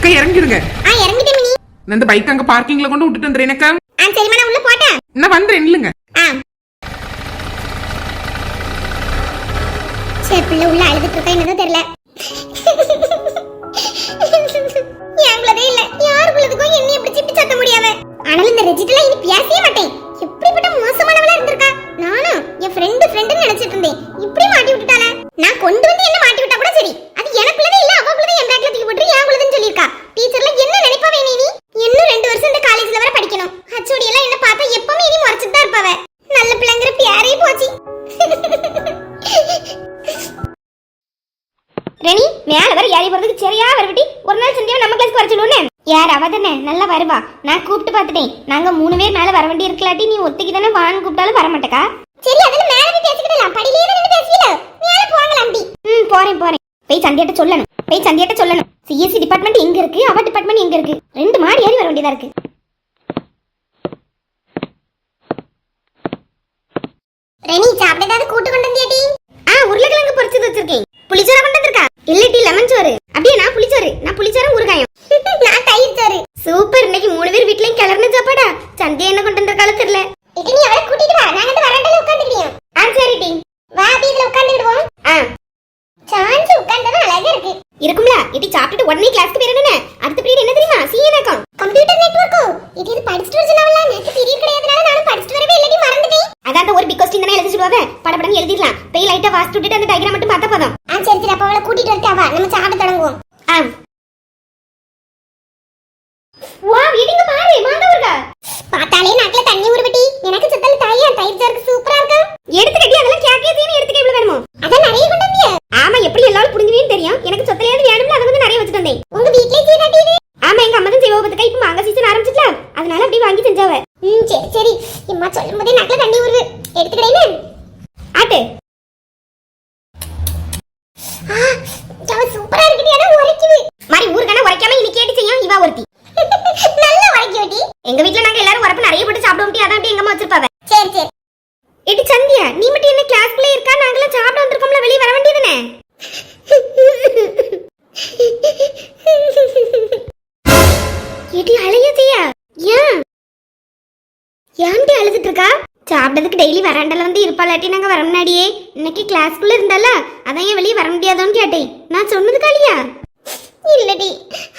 எக்கா இறங்கிடுங்க? ஆ இறங்கிட்டேன் மினி. நான் இந்த பைக் அங்க பார்க்கிங்ல கொண்டு விட்டுட்டு வந்துறேன் எனக்கா? ஆ சரிம்மா நான் உள்ள போட்டேன். நான் வந்துறேன் இல்லைங்க ஆ. சரி பிள்ளை உள்ள அழுதுட்டு இருக்கா என்னதான் தெரியல. எங்களதே இல்ல. யாருக்குள்ளதுக்கும் பிடிச்சி இப்படி சத்த முடியாம ஆனால் இந்த ரெஜிட்டெல்லாம் இனி பேசவே மாட்டேன். எப்படிப்பட்ட மோசமானவளா இருந்திருக்கா? வர சொல்லுவோன்னு யார் அவ தானே நல்லா வருவா. நான் கூப்பிட்டு பார்த்துட்டேன். நாங்க மூணு பேர் மேல வர வேண்டி இருக்கலாட்டி நீ ஒத்திக்கு தானே வான்னு கூப்பிட்டாலும் வர மாட்டேக்கா? சரி அதுல மேல போய் பேசிக்கிடலாம் படியிலே நின்னு பேசிக்கல மேல போங்கலாம் டி ம் போறேன் போறேன். போய் சந்தியாட்ட சொல்லணும். போய் சந்தியாட்ட சொல்லணும். சிஎஸ்சி டிபார்ட்மெண்ட் எங்க இருக்கு? அவ டிபார்ட்மெண்ட் எங்க இருக்கு? ரெண்டு மாடி ஏறி வர வேண்டியதா இருக்கு. ரெனி சாப்பிட ஏதாவது கூட்டு கொண்டு வந்தியாடி ஆ உருளைக்கிழங்கு பொரிச்சது வச்சிருக்கேன் புளிச்சோறு கொண்டு வந்திருக்கா இல்லட்டி லெமன் சோறு அப்படியே நான் புளிச்சோறு நான் புளிச்சோறு ஊறுகாயம் நான் தயிர் சோறு சூப்பர் இன்னைக்கு மூணு பேர் வீட்லயும் கிளறின சாப்பாடா சந்தியா என்ன கொண்டு வந்திருக்காலும் தெரியல இது நீ அவளை கூட்டிட்டு வா நாங்க இந்த வராண்டால உட்கார்ந்துக்கிறியோம் ஆ சரி டி வா அப்படி இதுல உட்கார்ந்துடுவோம் ஆ சாஞ்சு உட்கார்ந்தது அழகா இருக்கு இருக்கும்ல இடி கிளாஸ்க்கு போயிரு என்ன அடுத்த பீரியட் என்ன தெரியுமா சிஎன்ஏக்கம் கம்ப்யூட்டர் நெட்வொர்க்கோ இது இது படிச்சிட்டு வர சொன்னாவல நேத்து பீரியட் கிடையாதுனால நானும் படிச்சிட்டு வரவே இல்லடி மறந்துட்டேன் அதான் ஒரு பிக் கொஸ்டின் தானே எழுதி சொல்லுவாங்க படபடன்னு எழுதிடலாம் போய் லைட்டா வாசிட்டு விட்டுட்டு அந்த டயக்ராம் மட்டும் பார்த்தா போதும் ஆ சரி சரி அப்ப அவளை கூட்டிட்டு வரட்டாவா நம்ம சாப்பிட தொடங்குவோம் ஆ வா வீடிங்க பாரு மாண்டவர்கா பார்த்தாலே நாக்குல தண்ணி ஊறுபட்டி எனக்கு சுத்தல தாயா தயிர் சோறுக்கு சூப்பரா இருக்கு எடுத்து கட்டி அதெல்லாம் கேக்கேதேன்னு எடுத்துக்க இவ்வளவு வேணுமோ அதான் நிறைய கொண்டு வந்தியா ஆமா எப்படி எல்லாரும் புடுங்குவீன்னு தெரியும் எனக்கு சொத்தலையாவது வேணும்ல அதை வந்து நிறைய வச்சுட்டு வந்தேன் உங்க வீட்லயே செய்ய கட்டிடு ஆமா எங்க அம்மா தான் செய்வா பத்துக்கா இப்ப மாங்க சீசன் ஆரம்பிச்சிட்டல அதனால அப்படியே வாங்கி செஞ்சாவ ம் சரி சரி அம்மா சொல்லும் போதே நாக்குல தண்ணி ஊறுது எடுத்துக்கிடேன்னு ஆட்டு சூப்பரா இருக்குடி ஆனா உரைக்குது. மாதிரி ஊருக்கான உரைக்காம இன்னைக்கு கேட்டு செய்யும் இவா ஒருத்தி. நல்ல உரைக்குடி எங்க வீட்ல நாங்க எல்லாரும் உரப்பு நிறைய போட்டு சாப்பிடுவோம் அதான் அப்படியே எங்க அம்மா வச்சிருப்பாவ. சரி சரி. எடி சந்தியா நீ மட்டும் என்ன கிளாஸ்க்குள்ள இருக்கா? நாங்களாம் சாப்பிட வந்திருக்கோம்ல வெளிய வர வேண்டியதுனே எடி அழையதையா ஏன்? ஏன்டி அழுதுட்டு இருக்கா? சாப்பிட்டதுக்கு டெய்லி வராண்டல வந்து இருப்பாளாட்டி நாங்க வர முன்னாடியே. இன்னைக்கு கிளாஸ்க்குள்ளே இருந்தால அதான் ஏன் வெளியே வர முடியாதோன்னு கேட்டேன். நான் சொன்னது காலியா? இல்லடி.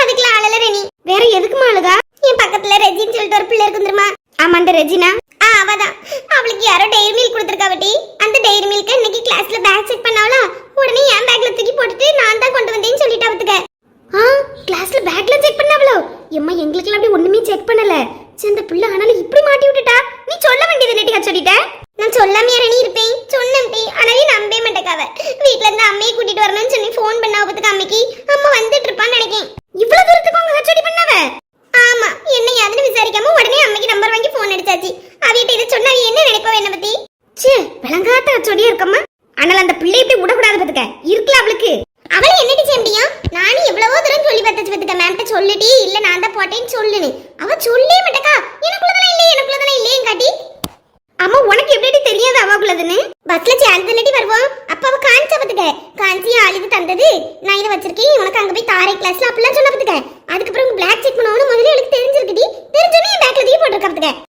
அதுக்கெல்லாம் ஆளல ரெனி. வேற எதுக்குமா அழுகா என் பக்கத்துல ரெஜின்னு சொல்லிட்டு ஒரு பிள்ளை இருக்கும் தெரியுமா? ஆமா அந்த ரெஜினா? ஆ அவதான். அவளுக்கு யாரோ டெய்ரி மில்க் கொடுத்துருக்காவட்டி அந்த டெய்ரி மில்க் இன்னைக்கு கிளாஸ்ல பேக் செக் பண்ணாவளா உடனே என் பேக்ல தூக்கி போட்டுட்டு நான் தான் கொண்டு வந்தேன்னு சொல்லிட்டு அவத்துக்க ஆ கிளாஸ்ல பேக்ல செக் பண்ணாவளோ எம்மா எங்களுக்குலாம் அப்படி ஒண்ணுமே செக் பண்ணல சரி இந்த பிள்ளை ஆனாலும் இப்படி மாட்டி விட்டுட்டா நீ சொல்ல வேண்டியது நெட்டியா சொல்லிட்ட நான் சொல்லாம இறங்கி இருப்பேன் சொன்னேன் பே ஆனாலே நம்பவே மாட்டேக்காவ வீட்ல இருந்து அம்மையை கூட்டிட்டு வரணும்னு சொல்லி ஃபோன் பண்ண பத்துக்கு அம்மைக்கு அம்மா வந்துட்டு இருப்பான்னு நினைக்கேன் இவ்வளவு தூரத்துக்கு அவங்க ஹச்சடி பண்ணாவ ஆமா என்ன யாருன்னு விசாரிக்காம உடனே அம்மைக்கு நம்பர் வாங்கி ஃபோன் அடிச்சாச்சு அவிட்ட இதை சொன்னா அவ என்ன நினைப்பாவ என்ன பத்தி சே விளங்காத்த ஹச்சடியா இருக்கம்மா ஆனால் அந்த பிள்ளை இப்படி விடக்கூடாது பத்துக்க இருக்கலாம் அவளுக்கு அவளை என்னடி செய்ய முடியும் நானும் எவ்வளவோ தூரம் சொல்லி பார்த்தாச்சு பத்துக்க மேம்கிட்ட சொல்லுடி இல்ல நான் தான் போட்டேன்னு சொல்லுன்னு அவ சொல்லவே மாட்டேக்கா எனக்குள்ளதெல்லாம் இல்லையே எனக்குள்ளதெல்லாம் இல்லையே காட்டி அம்மா உனக்கு எப்படி தெரியாது அவக்குள்ளதுன்னு பஸ்ல சேர்ந்து தானடி வருவோம். அப்போ அவ காணிச்ச பத்துக்க. காஞ்சி ஆளுது தந்தது. நான் இதை வச்சிருக்கேன். உனக்கு அங்க போய் தாரை கிளாஸ்ல அப்படிலாம் சொல்ல பத்துக்க. அதுக்கப்புறம் பிளாக் செக் பண்ணுவோம்னு முதல்ல எனக்கு தெரிஞ்சிருக்குடி. தெரிஞ்சோன்னே என் பேக்ல தூக்கி போட்டிருக்க பத்துக்க.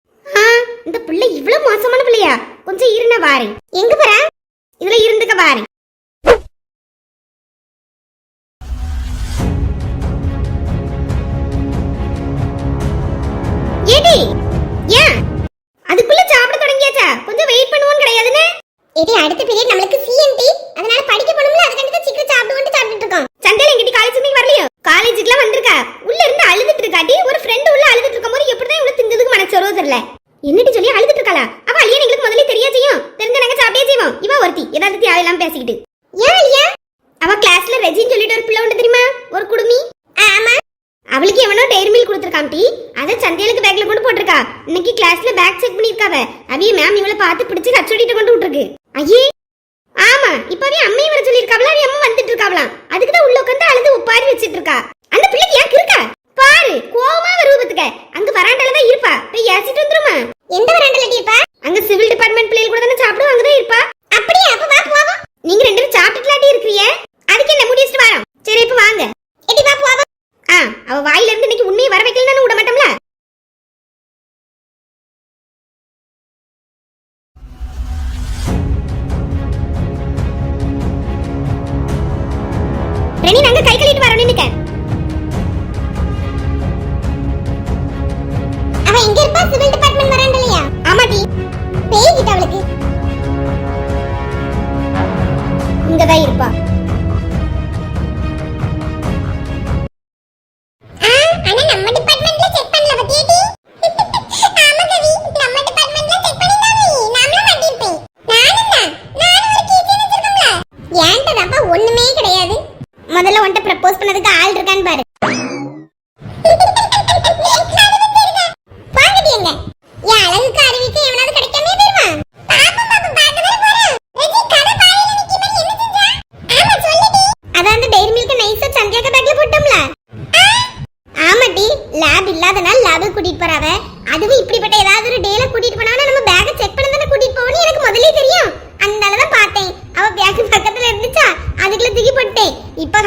பேசிக்கிட்டு. ஏன் அழியா? அவ கிளாஸ்ல ரெஜின்னு சொல்லிட்டு ஒரு பிள்ளை உண்டு தெரியுமா? ஒரு குடுமி. ஆமா. அவளுக்கு எவனோ டெய்ரி மில்க் கொடுத்துருக்கான் டி அத சந்தையிலுக்கு பேக்ல கொண்டு போட்டிருக்கா. இன்னைக்கு கிளாஸ்ல பேக் செக் பண்ணிருக்காவ அவிய மேம் இவளை பார்த்து பிடிச்சு கச்சோடிட்டு கொண்டு விட்டுருக்கு. ஐயே. ஆமா இப்பவே அம்மையை வர சொல்லிருக்காவளா அவ அம்மா வந்துட்டு இருக்காவலாம் அதுக்கு தான் உள்ள உட்காந்து அழுது உப்பாரி வச்சிட்டு இருக்கா அந்த பிள்ளைக்கு ஏன் இருக்கா? பாரு கோவமா வருவதுக்க அங்க வராண்டால தான் இருப்பா. போய் ஏசிட்டு வந்துருமா? எந்த வராண்டால இருப்பா அங்க சிவில் டிபார்ட்மெண்ட் பிள்ளைகள் கூட தானே சாப்பிடுவோம் அங்கதான் இருப்பா. அப்படியே அப்ப வா போவோம் நீங்க ரெண்டு பேரும் சாப்பிட்டுலாட்டி இருக்கிறீங்க. அதுக்கு என்ன முடிச்சிட்டு வரோம்? சரி இப்ப வாங்க. எட்டி வா போ அவ வாயில இருந்து இன்னைக்கு உண்மையை வர வைக்கலன்னு விட மாட்டோம்ல? ரெனி நாங்க கை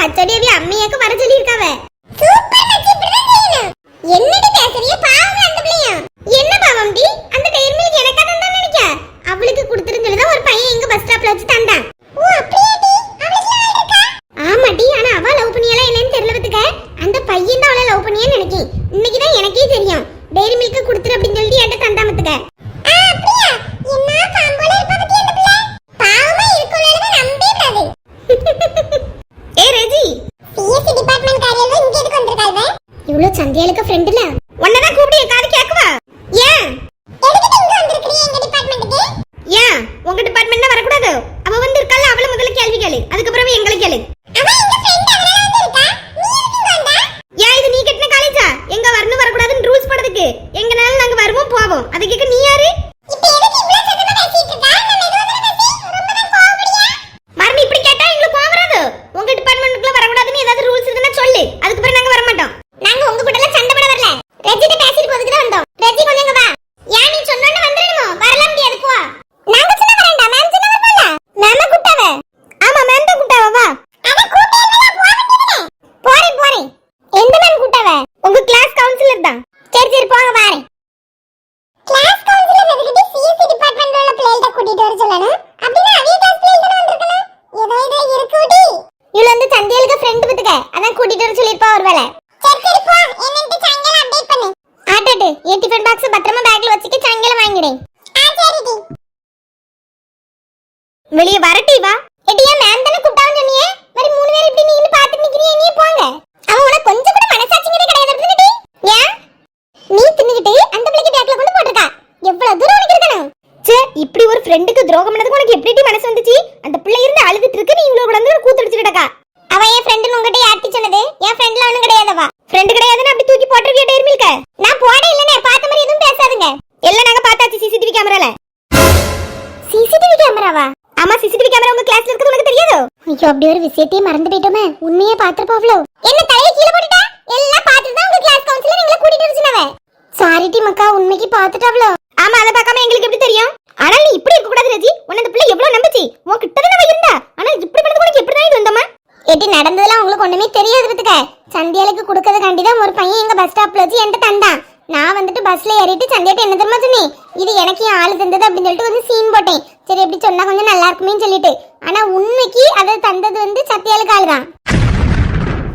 இப்போ அவி அம்மையாக்கு வர சொல்லியிருக்காவ. சூப்பர் மச்சி இப்படிதான் செய்யணும். என்னடி பேசுறிய? பாவம் அந்த பிள்ளையா. என்ன பாவம் டி? அந்த டயர் மில்க் எனக்கா தந்தான் நினைக்க அவளுக்கு கொடுத்துருந்தது ஒரு பையன் எங்க பஸ் ஸ்டாப்ல வச்சு தந்தான். ஓ அப்படியே டி? அவளுக்கு ஆள் இருக்கா? ஆமாடி ஆனா அவ லவ் என்னன்னு தெரியல பத்துக்க. அந்த பையன் தான் அவளை லவ் பண்ணியான்னு நினைக்கேன். இன்னைக்கு தான் எனக்கே தெரியும். டெய்ரி மில்க் கொடுத்துரு அப்படின்னு சொல்லிட்டு என்கிட்ட தந்தாமத்துக்க ரெஜி சிஎஸ்சி டிபார்ட்மெண்ட் காரியல்ல இங்க எதுக்கு வந்திருக்காங்க இவ்ளோ சந்தியாளுக்கு ஃப்ரெண்ட்ல உன்னதான் கூப்பிடு காது கேக்குவா ஏன் எதுக்கு இங்க வந்திருக்கீங்க எங்க டிபார்ட்மெண்ட்டுக்கு ஏன் உங்க டிபார்ட்மெண்ட்ல வரக்கூடாது. அவ வந்து இருக்கல அவள முதல்ல கேள்வி கேளு. அதுக்கப்புறம் எங்களை கேளு அவ எங்க ஃப்ரெண்ட் அதனால வந்து இருக்கா நீ எதுக்கு வந்தா ஏன் இது நீ கட்டின காலேஜா எங்க வரணும் வரக்கூடாதுன்னு ரூல்ஸ் போடுறதுக்கு எங்கனாலும் நாங்க வருவோம் போவோம் அது கேட்க நீ யாரு இப்ப எதுக்கு இவ்ளோ சத்தமா பேசிட்டு இருக்கா நம்ம மெதுவா பேசி ரொம்ப தான் கோவப்படியா மறுபடியும் இப்படி கேட்டா எங்களுக்கு கோவம் வராது உங்க டிபார்ட்மெண்ட்டுக்குள்ள வரக்கூடாதுன்னு ஏதாவது ரூல்ஸ் இருந்தா சொல்லு அதுக்கப்புறம் நாங்க வர மாட்டோம் நாங்க உங்க கூட எல்லாம் சண்டை போட வரல ரெஜிட்ட பேசிட்டு போறதுக்கு தான் வந்தோம் ரெஜி கொஞ்சம் இங்க வா ஏன் நீ சொன்னோன்னு வந்துடணுமோ வரலாம் முடியாது போ நாங்க சொன்ன வரேன்டா மேம் சொன்ன வரல மேம கூட்டாவ ஆமா மேம் தான் கூட்டாவ வா அட கூட்டே இல்லடா போக வேண்டியதுனே போறேன் போறேன் எந்த மேம் கூட்டாவ உங்க கிளாஸ் கவுன்சிலர் தான் சரி சரி போங்க வாரேன் கிளாஸ் கவுன்சிலர் எதுக்கிட்ட சிஎஸ்சி டிபார்ட்மெண்ட்ல உள்ள பிள்ளைகிட்ட கூட்டிட்டு வர சொல்லணும் அப்படின்னா அவிய கிளாஸ் பிள்ளைங்க தான வந்திருக்கணும் ஏதோ இதோ இருக்குடி இவள வந்து சந்தியாளுக்கு ஃப்ரெண்ட் பத்துக்க அதான் கூட்டிட்டு வர சொல்லிருப்பா ஒருவேளை சரி சரி போ என்னன்ட்டு சாயங்காலம் அப்டேட் பண்ணு ஆட்டாட்டு என் டிஃபன் பாக்ஸ் பத்திரமா பேக்ல வச்சுட்டு சாயங்காலம் வாங்கிடுறேன் ஆ சரிடி வெளிய வரட்டி வா எட்டியா மேம் தானே கூப்பிட்டான்னு சொன்னியே மாதிரி மூணு பேர் இப்படி நீங்க பாத்துட்டு நிக்கிறீங்க நீ போங்க அவன் உனக்கு கொஞ்சம் கூட மனசாட்சிங்கிறே கிடையாது இருந்துட்டு ஏன் நீ தின்னுகிட்டு அந்த பிள்ளைக்கு பேக்ல கொண்டு போட்டிருக்கா எவ்வளவு தூரம் உனக்கு இருக்கணும் சே இப்படி ஒரு ஃப்ரெண்டுக்கு துரோகம் பண்ணதுக்கு உனக்கு எப்படி மனசு வந்துச்சு அந்த பிள்ளை இருந்து அழுதுட்டு இருக்கு நீ இவ்வளவு கூட வந்து கூத்தடிச்சிட்டக்கா அவ என் ஃப்ரெண்டு உங்ககிட்ட யார்ட்டி சொன்னது என் ஃப்ரெண்ட்ல ஒண்ணும் கிடையாதவா ஃப்ரெண்டு கிடையாதுன்னு அப்படி தூக்கி போட்டிருக்கிய டேர் மில்க நான் போட இல்லனே பார்த்த மாதிரி எதுவும் பேசாதுங்க எல்லாம் நாங்க பார்த்தாச்சு சிசிடிவி கேமரால. சிசிடிவி கேமராவா? ஆமா சிசிடிவி கேமரா உங்க கிளாஸ்ல இருக்குது உனக்கு தெரியாதோ? ஐயோ அப்படி ஒரு விஷயத்தையே மறந்து போயிட்டோமே. உண்மையே பாத்துருப்பாவ்ளோ என்ன தலையை கீழே போட்டுட்டா? எல்லாம் பார்த்துட்டு தான் உங்க கிளாஸ் கவுன்சிலர் எங்களை கூட்டிட்டு வந்துச்சுனவ சாரி டி மக்கா உண்மைக்கு பாத்துட்டாவ்ளோ ஆமா அதை பார்க்காம எங்களுக்கு எப்படி தெரியும்? ஆனா நீ இப்படி இருக்க கூடாது ரஜி. உன்னை இந்த பிள்ளை எவ்வளவு நம்பிச்சு? உன் கிட்ட தான் இருந்தா? ஆனா இப்படி பண்ணது உனக்கு எப்படி தான் இது வந்தமா எட்டி நடந்ததெல்லாம் உங்களுக்கு ஒண்ணுமே தெரியாது பத்துக்க சந்தியாளுக்கு கொடுக்கறதுக்காண்டி தான் ஒரு பையன் எங்க பஸ் ஸ்டாப்ல வச்சு என்கிட்ட தந்தான். நான் வந்துட்டு பஸ்ல ஏறிட்டு சந்தியாட்ட என்ன தெரியுமா சொன்னேன் இது எனக்கு என் ஆளு தந்தது அப்படின்னு சொல்லிட்டு வந்து சீன் போட்டேன். சரி எப்படி சொன்னா கொஞ்சம் நல்லா இருக்குமேன்னு சொல்லிட்டு. ஆனா உண்மைக்கு அதை தந்தது வந்து சத்தியாளுக்கு ஆளு தான்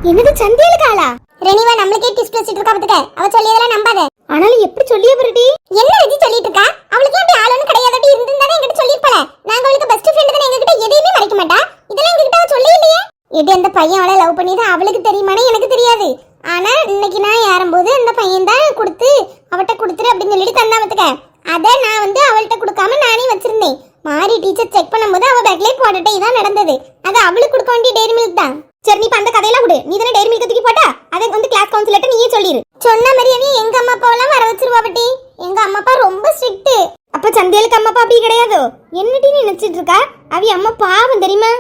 என்னது சந்தியாளுக்கு ஆளா? ரெனிவா நம்மளுக்கே டிஸ்ட் வச்சிட்டு இருக்கா பத்துக்க. அவ சொல்லியதெல்லாம் நம்பாத. ஆனாலும் எப்படி சொல்லியே வருடி என்ன வச்சு சொல்லிட்டு இருக்கா? அவளுக்கு அப்படி ஆளுன்னு கிடையாது? அப்படி இருந்திருந்தானே என்கிட்ட சொல்லிருப்பல நாங்க அவளுக்கு பெஸ்ட் ஃப்ரெண்ட் தானே எங்ககிட்ட எதையுமே மறைக்க மாட்டா. இதெல்லாம் எங்ககிட்ட அவ இல்லையே. இது அந்த பையன் அவளை லவ் பண்ணிதான் அவளுக்கு தெரியுமானே எனக்கு தெரியாது ஆனா இன்னைக்கு நான் ஏறும்போது அந்த பையன் தான் கொடுத்து அவட்ட கொடுத்துரு அப்படின்னு சொல்லிட்டு தந்தா பத்துக்க அதை நான் வந்து அவள்கிட்ட கொடுக்காம நானே வச்சிருந்தேன் மாறி டீச்சர் செக் பண்ணும்போது அவ பேக்லயே தான் நடந்தது. அது அவளுக்கு கொடுக்க வேண்டிய டெய்ரி மில்க் தான். சரி நீ அந்த கதையெல்லாம் விடு. நீ தானே டெய்ரி மில்க் தூக்கி போட்டா? அதை வந்து கிளாஸ் கவுன்சிலர்ட்ட நீயே சொல்லிரு. சொன்ன மாதிரியே எங்க அம்மா அப்பாவெல்லாம் வர வச்சிருவா பட்டி. எங்க அம்மா அப்பா ரொம்ப ஸ்ட்ரிக்ட் அப்ப சந்தியாளுக்கு அம்மா அப்பா அப்படி கிடையாதோ? என்னடி நீ நினைச்சிட்டு இருக்கா? அவி அம்மா பாவம் தெரியுமா?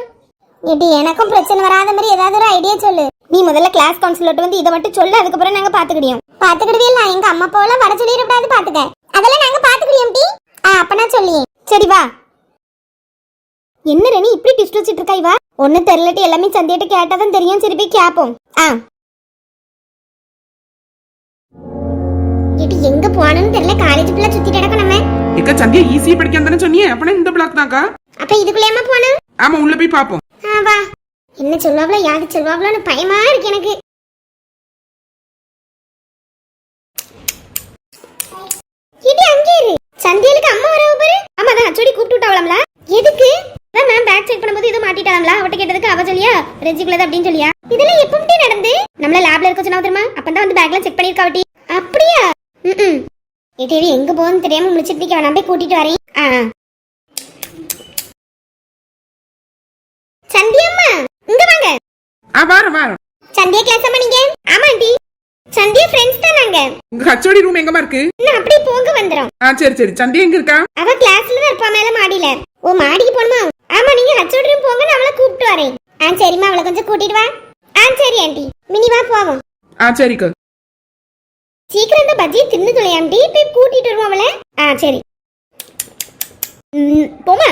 ஏடி எனக்கும் பிரச்சனை வராத மாதிரி ஏதாவது ஒரு ஐடியா சொல்லு. நீ முதல்ல கிளாஸ் கவுன்சிலர்ட்ட வந்து இதை மட்டும் சொல்லு அதுக்கப்புறம் நாங்க பாத்துக்கிடியோம் பாத்துக்கிடுவே இல்ல எங்க அம்மா அப்பாவெல்லாம் வர சொல்லிடக்கூடாது பாத்துக்க. அதெல்லாம் நாங்க பாத்துக்கிடியோம் டி. ஆ அப்பனா சொல்லி சரி வா. என்ன ரெனி இப்படி டிஸ்ட் வச்சிட்டு இருக்கா இவா? ஒண்ணு தெரியலட்டி எல்லாமே சந்தியிட்ட கேட்டாதான் தெரியும். சரி போய் கேப்போம். ஆ. இது எங்க போனோம்னு தெரியல. காலேஜ் ஃபுல்லா சுத்திட்டு கிடக்கும் நம்ம. எக்க சந்தியா ஈஸியா படிக்காம தானே சொன்னியே? அப்பனா இந்த பிளாக் தான்க்கா. அப்ப இதுக்குள்ளேயமா போனோம் ஆமா உள்ள போய் பாப்போம். ஆ வா. என்ன சொல்வாங்களோ யாது சொல்வாங்களோன்னு பயமா இருக்கு எனக்கு. இது அங்கே இரு. சந்தியலுக்கு அம்மா வரவ பாரு. ஆமா தான் அச்சோடி கூப்பிட்டு விட்டாவலாம்ல எதுக்கு? அதான் மேம் பேக் செக் பண்ணும்போது ஏதோ மாட்டிட்டாங்களா அவட்ட கேட்டதுக்கு அவ சொல்லியா? ரெஜிக்குள்ளது அப்படின்னு சொல்லியா? இதெல்லாம் எப்பவுமே நடந்து. நம்மள லேப்ல இருக்க சொன்னா தெரியுமா? அப்பதான் வந்து பேக்ல செக் பண்ணிருக்கா வட்டி அப்படியா? ம் ஏடி எங்க போகுதுன்னு தெரியாம முடிச்சிட்டு நிக்க வேணாம். போய் கூட்டிட்டு வரேன். ஆ ஆ. சந்தியா அம்மா இங்க வாங்க. ஆ வாரம் வாரம் சந்தியா கிளாஸ் அம்மா நீங்க? ஆமா ஆண்டி. சந்தியா ஃப்ரெண்ட்ஸ் தான் நாங்க. உங்க ஹச்சோடி ரூம் எங்கம்மா இருக்கு? இன்னும் அப்படியே போங்க வந்துரும். ஆ சரி சரி. சந்தியா எங்க இருக்கா? அவ கிளாஸ்ல தான் இருப்பா மேல மாடியில. ஓ மாடிக்கு போணுமா ஆமா நீங்க ஹச்சோட ரூம் போங்க நான் அவளை கூப்பிட்டு வரேன். ஆ சரிம்மா அவளை கொஞ்சம் கூட்டிட்டு வா. ஆ சரி ஆண்டி. மினி வா போவோம். ஆ சரிக்கா சீக்கிரம் இந்த பஜ்ஜியை தின்னு தொலையாண்டி போய் கூட்டிட்டு வருவோம் அவளை. ஆ சரி. போமா